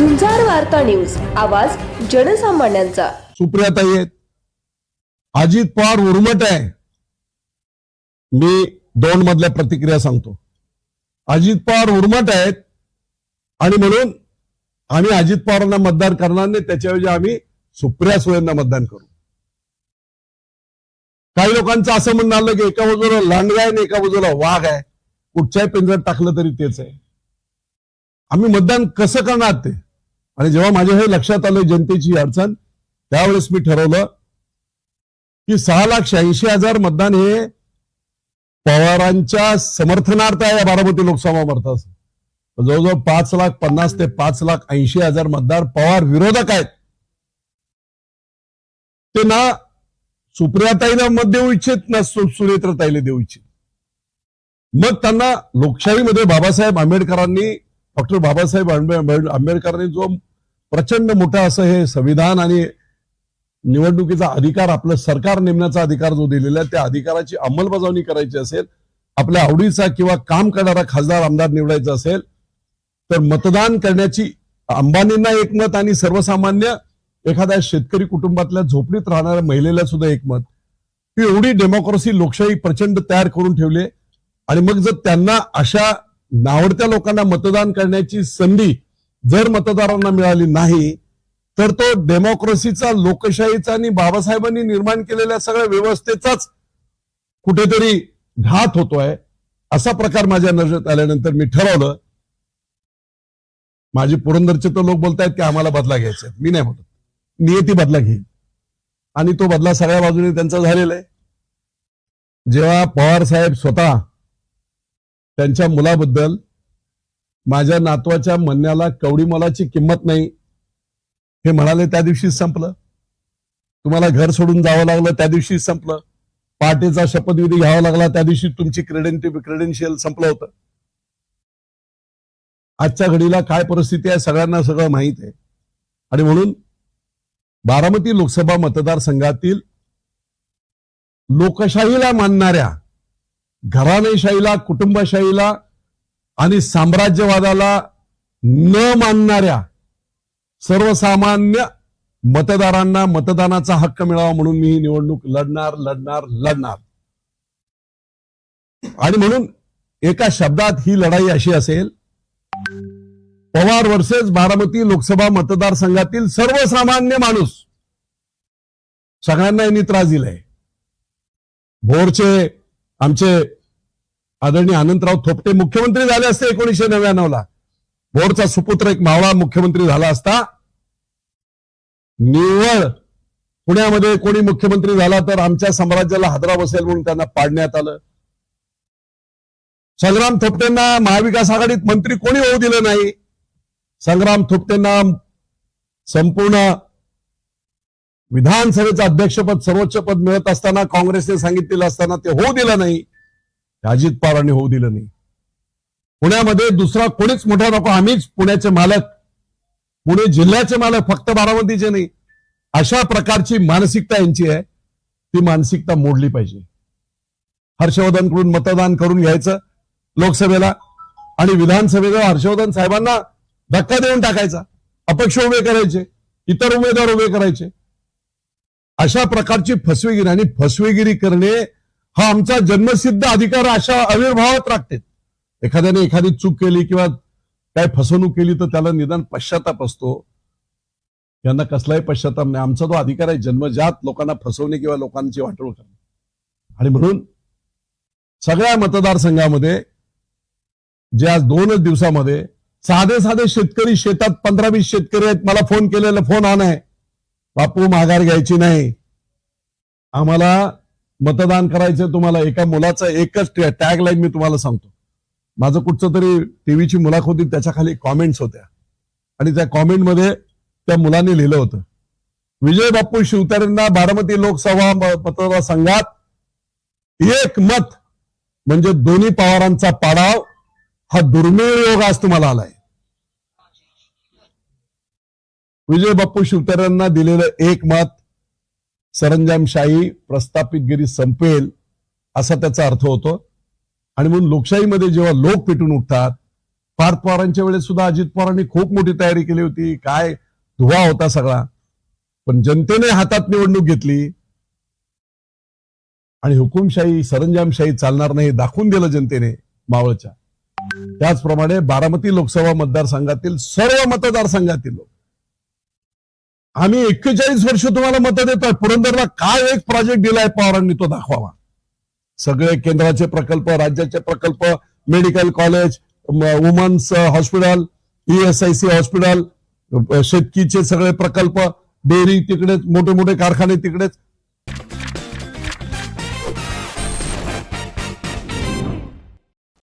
वार्ता न्यूज. आवाज जनसामान्यांचा. सुप्रियाताई आहेत अजित पवार उर्मट आहे. मी दोन मधल्या प्रतिक्रिया सांगतो. अजित पवार उर्मट आहेत आणि म्हणून आम्ही अजित पवारांना मतदान करणार नाही त्याच्याऐवजी आम्ही सुप्रिया सुळेंना मतदान करू. काही लोकांचं असं म्हणणं आलं की एका बाजूला लांडगा आहे आणि एका बाजूला वाघ आहे. कुठच्याही पिंजऱ्यात टाकलं तरी तेच आहे. आम्ही मतदान कसं करणार ते? आणि जेव्हा माझ्या हे लक्षात आलं जनतेची अडचण त्यावेळेस मी ठरवलं की सहा लाख शहाऐंशी हजार मतदान हे पवारांच्या समर्थनार्थ आहे या बारामती लोकसभा मतदार जवळजवळ पाच लाख पन्नास ते पाच लाख ऐंशी हजार मतदार पवार विरोधक आहेत. ते ना सुप्रियाताईला मत देऊ इच्छित ना सु- सुनेत्रताईला देऊ इच्छित. मग त्यांना लोकशाहीमध्ये बाबासाहेब आंबेडकरांनी डॉक्टर बाबासाहेब आंबे- आंबेडकरांनी जो प्रचंड मोठा असं हे संविधान आणि निवडणुकीचा अधिकार आपलं सरकार नेमण्याचा अधिकार जो दिलेला आहे त्या अधिकाराची अंमलबजावणी करायची असेल आपल्या आवडीचा किंवा काम करणारा खासदार आमदार निवडायचा असेल तर मतदान करण्याची अंबानींना एकमत आणि सर्वसामान्य एखाद्या शेतकरी कुटुंबातल्या झोपडीत राहणाऱ्या महिलेला सुद्धा एकमत. ही एवढी डेमोक्रेसी लोकशाही प्रचंड तयार करून ठेवली आणि मग जर त्यांना अशा नावडत्या लोकांना मतदान करण्याची संधी जर मतदारांना मिळाली नाही तर तो डेमोक्रेसीचा लोकशाहीचा आणि बाबासाहेबांनी निर्माण केलेल्या सगळ्या व्यवस्थेचाच कुठेतरी घात होतोय असा प्रकार माझ्या नजरेत आल्यानंतर मी ठरवलं. माझे पुरंदरचे तर लोक बोलतायत की आम्हाला बदला घ्यायचा मी नाही बोलत. नियती बदला घेईल आणि तो बदला सगळ्या बाजूने त्यांचा झालेला आहे. जेव्हा पवार साहेब स्वतः त्यांच्या मुलाबद्दल माझ्या नातवाच्या म्हणण्याला कवडी मोलाची किंमत नाही हे म्हणाले त्या दिवशीच संपलं. तुम्हाला घर सोडून जावं लागलं त्या दिवशीच संपलं. पहाटेचा शपथविधी घ्यावा लागला त्या दिवशी तुमची क्रेडेंटि क्रेडेन्शियल संपलं होतं. आजच्या घडीला काय परिस्थिती आहे सगळ्यांना सगळं माहीत आहे. आणि म्हणून बारामती लोकसभा मतदारसंघातील लोकशाहीला मानणाऱ्या घराणेशाहीला कुटुंबशाहीला आणि साम्राज्यवादाला न मानणाऱ्या सर्वसामान्य मतदारांना मतदानाचा हक्क मिळावा म्हणून मी ही निवडणूक लढणार लढणार लढणार. आणि म्हणून एका शब्दात ही लढाई अशी असेल पवार वर्सेस बारामती लोकसभा मतदारसंघातील सर्वसामान्य माणूस सगळ्यांना यांनी त्रास दिलाय भोरचे आमचे आदरणीय अनंतराव थोपटे मुख्यमंत्री झाले असते एकोणीशे नव्याण्णव ला भोरचा सुपुत्र एक मावळा मुख्यमंत्री झाला असता. निव्वळ पुण्यामध्ये कोणी मुख्यमंत्री झाला तर आमच्या साम्राज्याला हादरा बसेल म्हणून त्यांना पाडण्यात आलं. संग्राम थोपटेंना महाविकास आघाडीत मंत्री कोणी होऊ दिलं नाही? संग्राम थोपटेंना संपूर्ण विधानसभेचं अध्यक्षपद सर्वोच्च पद मिळत असताना काँग्रेसने सांगितलेलं असताना ते होऊ दिलं नाही. अजित पवारांनी होऊ दिलं नाही. पुण्यामध्ये दुसरा कोणीच मोठा नको आम्हीच पुण्याचे मालक. पुणे जिल्ह्याचे मालक फक्त बारामतीचे नाही. अशा प्रकारची मानसिकता यांची आहे. ती मानसिकता मोडली पाहिजे. हर्षवर्धनकडून मतदान करून घ्यायचं लोकसभेला आणि विधानसभेला हर्षवर्धन साहेबांना धक्का देऊन टाकायचा. अपक्ष उभे करायचे इतर उमेदवार उभे करायचे. अशा प्रकारची फसवेगिरी आणि फसवेगिरी करणे हा आमचा जन्मसिद्ध अधिकार अशा आविर्भावात राखते. एखाद्याने एखादी चूक केली किंवा काय फसवणूक केली तर त्याला निदान पश्चाताप असतो. यांना कसलाही पश्चाताप नाही. आमचा तो अधिकार आहे जन्मजात लोकांना फसवणे किंवा लोकांची वाटोळ करणे. आणि म्हणून सगळ्या मतदारसंघामध्ये जे आज दोनच दिवसामध्ये साधे साधे शेतकरी शेतात पंधरा वीस शेतकरी आहेत. मला फोन केलेला फोन ऑन आहे. बापू माघार घ्यायची नाही. आम्हाला मतदान करायचं तुम्हाला एका मुलाचं एकच टॅग लाईन मी तुम्हाला सांगतो. माझं कुठचं तरी टीव्हीची मुलाखत होती त्याच्याखाली कॉमेंट्स होत्या. आणि त्या कॉमेंटमध्ये त्या मुलाने लिहिलं होतं. विजय बाप्पू शिवतारेंना बारामती लोकसभा म- मतदारसंघात एक मत म्हणजे दोन्ही पवारांचा पाडाव हा दुर्मिळ योग आज तुम्हाला आलाय. विजय बाप्पू शिवतऱ्यांना दिलेलं एक मत सरंजामशाही प्रस्थापितगिरी संपेल असा त्याचा अर्थ होतो. आणि म्हणून लोकशाहीमध्ये जेव्हा लोक पेटून उठतात पार्थ पवारांच्या वेळेस सुद्धा अजित पवारांनी खूप मोठी तयारी केली होती. काय धुवा होता सगळा. पण जनतेने हातात निवडणूक घेतली. आणि हुकुमशाही सरंजामशाही चालणार नाही हे दाखवून दिलं जनतेने मावळच्या. त्याचप्रमाणे बारामती लोकसभा मतदारसंघातील सर्व मतदारसंघातील लोक. आम्ही एक्केचाळीस वर्ष तुम्हाला मतं देतोय. पुरंदरला काय एक प्रोजेक्ट दिलाय पवारांनी तो दाखवावा. सगळे केंद्राचे प्रकल्प राज्याचे प्रकल्प medical college women's hospital ESIC hospital शेतकीचे सगळे प्रकल्प डेअरी तिकडेच मोठे मोठे कारखाने तिकडेच.